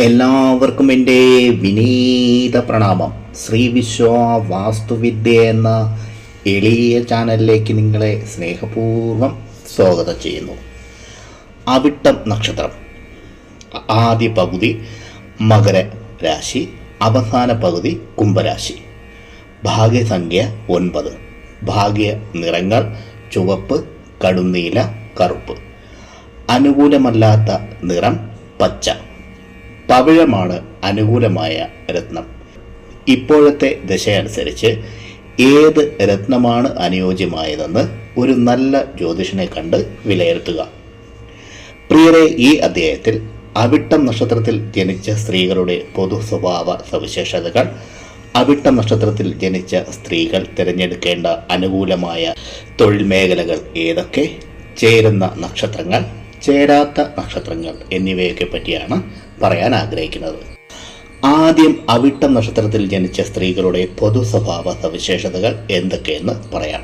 എല്ലാവർക്കും എന്റെ വിനീത പ്രണാമം. ശ്രീ വിശ്വ വാസ്തുവിദ്യ എന്ന എളിയ ചാനലിലേക്ക് നിങ്ങളെ സ്നേഹപൂർവം സ്വാഗതം ചെയ്യുന്നു. അവിട്ടം നക്ഷത്രം. ആദ്യ പകുതി മകര രാശി അവസാന പകുതി കുംഭരാശി. ഭാഗ്യസംഖ്യ ഒൻപത്. ഭാഗ്യ നിറങ്ങൾ ചുവപ്പ് കടുന്നീല കറുപ്പ്. അനുകൂലമല്ലാത്ത നിറം പച്ച. പവിഴമാണ് അനുകൂലമായ രത്നം. ഇപ്പോഴത്തെ ദശയനുസരിച്ച് ഏത് രത്നമാണ് അനുയോജ്യമായതെന്ന് ഒരു നല്ല ജ്യോതിഷനെ കണ്ട് വിലയിരുത്തുക. പ്രിയരെ ഈ അധ്യായത്തിൽ അവിട്ടം നക്ഷത്രത്തിൽ ജനിച്ച സ്ത്രീകളുടെ പൊതു സ്വഭാവ സവിശേഷതകൾ അവിട്ടം നക്ഷത്രത്തിൽ ജനിച്ച സ്ത്രീകൾ തിരഞ്ഞെടുക്കേണ്ട അനുകൂലമായ തൊഴിൽ മേഖലകൾ ഏതൊക്കെ? ചേരുന്ന നക്ഷത്രങ്ങൾ ചേരാത്ത നക്ഷത്രങ്ങൾ എന്നിവയൊക്കെ പറ്റിയാണ് പറയാൻ ആഗ്രഹിക്കുന്നത്. ആദ്യം അവിട്ടം നക്ഷത്രത്തിൽ ജനിച്ച സ്ത്രീകളുടെ പൊതു സ്വഭാവ സവിശേഷതകൾ എന്തൊക്കെയെന്ന് പറയാം.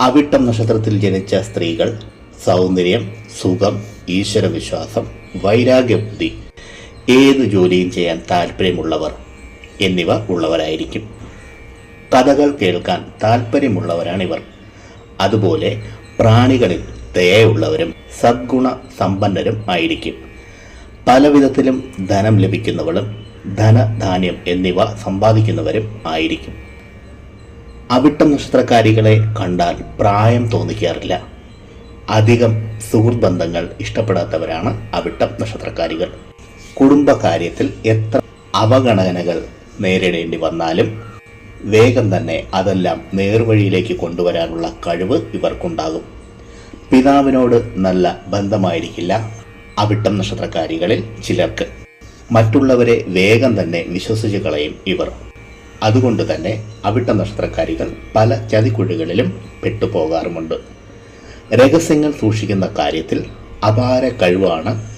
അവിട്ടം നക്ഷത്രത്തിൽ ജനിച്ച സ്ത്രീകൾ സൗന്ദര്യം സുഖം ഈശ്വരവിശ്വാസം വൈരാഗ്യബുദ്ധി ഏത് ജോലിയും ചെയ്യാൻ താല്പര്യമുള്ളവർ എന്നിവ ഉള്ളവരായിരിക്കും. കഥകൾ കേൾക്കാൻ താല്പര്യമുള്ളവരാണിവർ. അതുപോലെ പ്രാണികളിൽ ദയയുള്ളവരും സദ്ഗുണ സമ്പന്നരും ആയിരിക്കും. പലവിധത്തിലും ധനം ലഭിക്കുന്നവളും ധനധാന്യം എന്നിവ സമ്പാദിക്കുന്നവരും ആയിരിക്കും. അവിട്ടം നക്ഷത്രക്കാരികളെ കണ്ടാൽ പ്രായം തോന്നിക്കാറില്ല. അധികം സുഹൃത്ത് ബന്ധങ്ങൾ ഇഷ്ടപ്പെടാത്തവരാണ് അവിട്ടം നക്ഷത്രക്കാരികൾ. കുടുംബകാര്യത്തിൽ എത്ര അവഗണനകൾ നേരിടേണ്ടി വന്നാലും വേഗം തന്നെ അതെല്ലാം നേർവഴിയിലേക്ക് കൊണ്ടുവരാനുള്ള കഴിവ് ഇവർക്കുണ്ടാകും. പിതാവിനോട് നല്ല ബന്ധമായിരിക്കില്ല. അവിട്ടം നക്ഷത്രക്കാരികളിൽ ചിലർക്ക്. മറ്റുള്ളവരെ വേഗം തന്നെ വിശ്വസിച്ചു കളയും ഇവർ. അതുകൊണ്ട് തന്നെ അവിട്ടം നക്ഷത്രക്കാരികൾ പല ചതിക്കുഴികളിലും പെട്ടുപോകാറുമുണ്ട്. രഹസ്യങ്ങൾ സൂക്ഷിക്കുന്ന കാര്യത്തിൽ അപാര കഴിവാണ്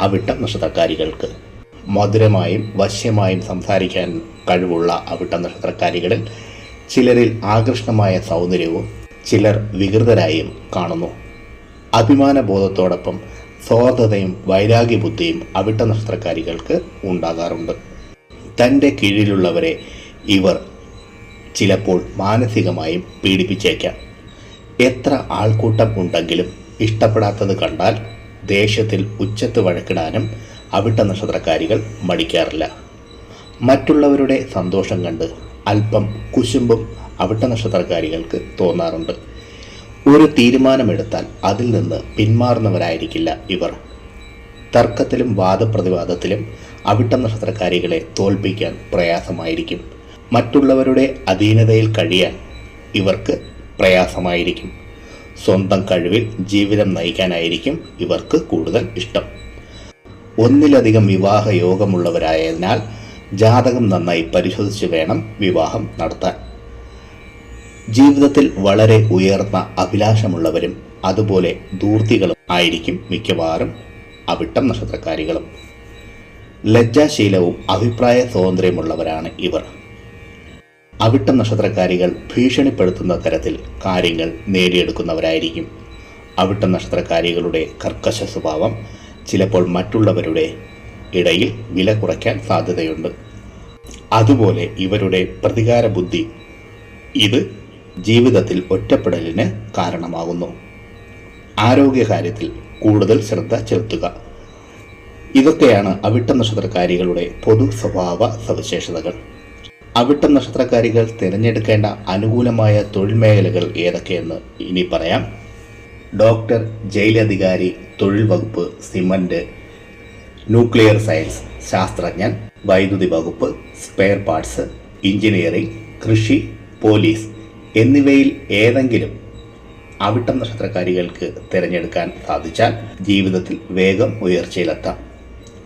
അവിട്ടം നക്ഷത്രക്കാരികൾക്ക്. മധുരമായും വശ്യമായും സംസാരിക്കാൻ കഴിവുള്ള അവിട്ടം നക്ഷത്രക്കാരികളിൽ ചിലരിൽ ആകർഷണമായ സൗന്ദര്യവും ചിലർ വികൃതരായും കാണുന്നു. അഭിമാനബോധത്തോടൊപ്പം സ്വാർത്ഥതയും വൈരാഗ്യബുദ്ധിയും അവിട്ട നക്ഷത്രക്കാരികൾക്ക് ഉണ്ടാകാറുണ്ട്. തന്റെ കീഴിലുള്ളവരെ ഇവർ ചിലപ്പോൾ മാനസികമായും പീഡിപ്പിച്ചേക്കാം. എത്ര ആൾക്കൂട്ടം ഉണ്ടെങ്കിലും ഇഷ്ടപ്പെടാത്തത് കണ്ടാൽ ദേഷ്യത്തിൽ ഉച്ചത്ത് വഴക്കിടാനും അവിട്ട നക്ഷത്രക്കാരികൾ മടിക്കാറില്ല. മറ്റുള്ളവരുടെ സന്തോഷം കണ്ട് അല്പം കുശുമ്പും അവിട്ട നക്ഷത്രക്കാരികൾക്ക് തോന്നാറുണ്ട്. ഒരു തീരുമാനമെടുത്താൽ അതിൽ നിന്ന് പിന്മാറുന്നവരായിരിക്കില്ല ഇവർ. തർക്കത്തിലും വാദപ്രതിവാദത്തിലും അവിട്ട നക്ഷത്രക്കാരികളെ തോൽപ്പിക്കാൻ പ്രയാസമായിരിക്കും. മറ്റുള്ളവരുടെ അധീനതയിൽ കഴിയാൻ ഇവർക്ക് പ്രയാസമായിരിക്കും. സ്വന്തം കഴിവിൽ ജീവിതം നയിക്കാനായിരിക്കും ഇവർക്ക് കൂടുതൽ ഇഷ്ടം. ഒന്നിലധികം വിവാഹ യോഗമുള്ളവരായതിനാൽ ജാതകം നന്നായി പരിശോധിച്ച് വേണം വിവാഹം നടത്താൻ. ജീവിതത്തിൽ വളരെ ഉയർന്ന അഭിലാഷമുള്ളവരും അതുപോലെ ദൂർത്തികളും ആയിരിക്കും മിക്കവാറും അവിട്ടം നക്ഷത്രക്കാരികളും. ലജ്ജാശീലവും അഭിപ്രായ സ്വാതന്ത്ര്യമുള്ളവരാണ് ഇവർ. അവിട്ടം നക്ഷത്രക്കാരികൾ ഭീഷണിപ്പെടുത്തുന്ന തരത്തിൽ കാര്യങ്ങൾ നേടിയെടുക്കുന്നവരായിരിക്കും. അവിട്ടം നക്ഷത്രക്കാരികളുടെ കർക്കശ സ്വഭാവം ചിലപ്പോൾ മറ്റുള്ളവരുടെ ഇടയിൽ വില കുറയ്ക്കാൻ സാധ്യതയുണ്ട്. അതുപോലെ ഇവരുടെ പ്രതികാര ബുദ്ധി ഇത് ജീവിതത്തിൽ ഒറ്റപ്പെടലിന് കാരണമാകുന്നു. ആരോഗ്യകാര്യത്തിൽ കൂടുതൽ ശ്രദ്ധ ചെലുത്തുക. ഇതൊക്കെയാണ് അവിട്ട നക്ഷത്രക്കാരികളുടെ പൊതു സ്വഭാവ സവിശേഷതകൾ. അവിട്ട നക്ഷത്രക്കാരികൾ തിരഞ്ഞെടുക്കേണ്ട അനുകൂലമായ തൊഴിൽ മേഖലകൾ ഏതൊക്കെയെന്ന് ഇനി പറയാം. ഡോക്ടർ ജയിലധികാരി തൊഴിൽ വകുപ്പ് സിമന്റ് ന്യൂക്ലിയർ സയൻസ് ശാസ്ത്രജ്ഞൻ വൈദ്യുതി വകുപ്പ് സ്പെയർ പാർട്സ് എഞ്ചിനീയറിംഗ് കൃഷി പോലീസ് എന്നിവയിൽ ഏതെങ്കിലും അവിട്ടം നക്ഷത്രക്കാരികൾക്ക് തിരഞ്ഞെടുക്കാൻ സാധിച്ചാൽ ജീവിതത്തിൽ വേഗം ഉയർച്ചയിലെത്താം.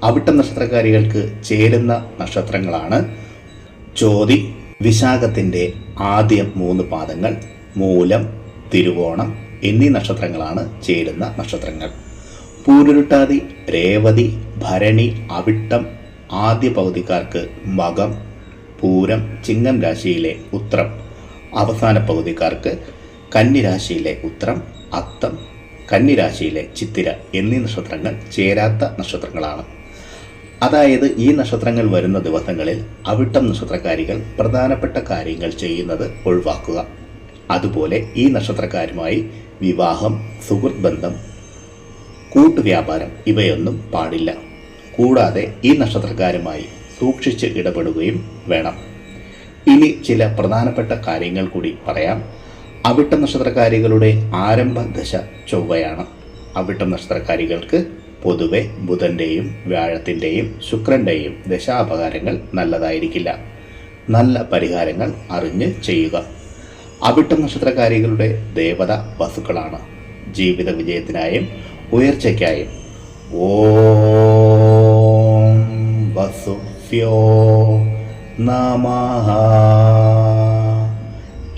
അവിട്ടം നക്ഷത്രക്കാരികൾക്ക് ചേരുന്ന നക്ഷത്രങ്ങളാണ് ചോതി വിശാഖത്തിന്റെ ആദ്യ മൂന്ന് പാദങ്ങൾ മൂലം തിരുവോണം എന്നീ നക്ഷത്രങ്ങളാണ് ചേരുന്ന നക്ഷത്രങ്ങൾ. പൂരുരുട്ടാതി രേവതി ഭരണി അവിട്ടം ആദ്യ പകുതിക്കാർക്ക് മകം പൂരം ചിങ്ങം രാശിയിലെ ഉത്രം അവസാന പകുതിക്കാർക്ക് കന്നിരാശിയിലെ ഉത്രം അത്തം കന്നിരാശിയിലെ ചിത്തിര എന്നീ നക്ഷത്രങ്ങൾ ചേരാത്ത നക്ഷത്രങ്ങളാണ്. അതായത് ഈ നക്ഷത്രങ്ങൾ വരുന്ന ദിവസങ്ങളിൽ അവിട്ടം നക്ഷത്രക്കാരികൾ പ്രധാനപ്പെട്ട കാര്യങ്ങൾ ചെയ്യുന്നത് ഒഴിവാക്കുക. അതുപോലെ ഈ നക്ഷത്രക്കാരുമായി വിവാഹം സുഹൃത് ബന്ധം കൂട്ടുവ്യാപാരം ഇവയൊന്നും പാടില്ല. കൂടാതെ ഈ നക്ഷത്രക്കാരുമായി സൂക്ഷിച്ച് ഇടപെടുകയും വേണം. ഇനി ചില പ്രധാനപ്പെട്ട കാര്യങ്ങൾ കൂടി പറയാം. അവിട്ട നക്ഷത്രകാരികളുടെ ആരംഭ ദശ ചൊവ്വയാണ്. അവിട്ട നക്ഷത്രകാരികൾക്ക് പൊതുവെ ബുധന്റെയും വ്യാഴത്തിന്റെയും ശുക്രന്റെയും ദശാപകാരങ്ങൾ നല്ലതായിരിക്കില്ല. നല്ല പരിഹാരങ്ങൾ അറിഞ്ഞ് ചെയ്യുക. അവിട്ട നക്ഷത്രകാരികളുടെ ദേവത വസുക്കളാണ്. ജീവിത വിജയത്തിനായും ഉയർച്ചയ്ക്കായും. ഓം വസുഭ്യോ നമഃ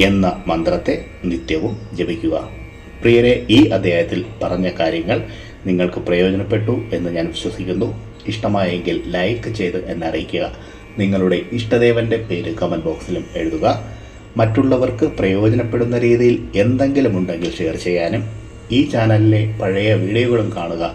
എന്ന മന്ത്രത്തെ നിത്യവും ജപിക്കുക. പ്രിയരെ ഈ അധ്യായത്തിൽ പറഞ്ഞ കാര്യങ്ങൾ നിങ്ങൾക്ക് പ്രയോജനപ്പെട്ടു എന്ന് ഞാൻ വിശ്വസിക്കുന്നു. ഇഷ്ടമായെങ്കിൽ ലൈക്ക് ചെയ്ത് എന്നെ അറിയിക്കുക നിങ്ങളുടെ ഇഷ്ടദേവന്റെ പേര് കമന്റ് ബോക്സിലും എഴുതുക. മറ്റുള്ളവർക്ക് പ്രയോജനപ്പെടുന്ന രീതിയിൽ എന്തെങ്കിലും ഉണ്ടെങ്കിൽ ഷെയർ ചെയ്യാനും ഈ ചാനലിലെ പഴയ വീഡിയോകളും കാണുക.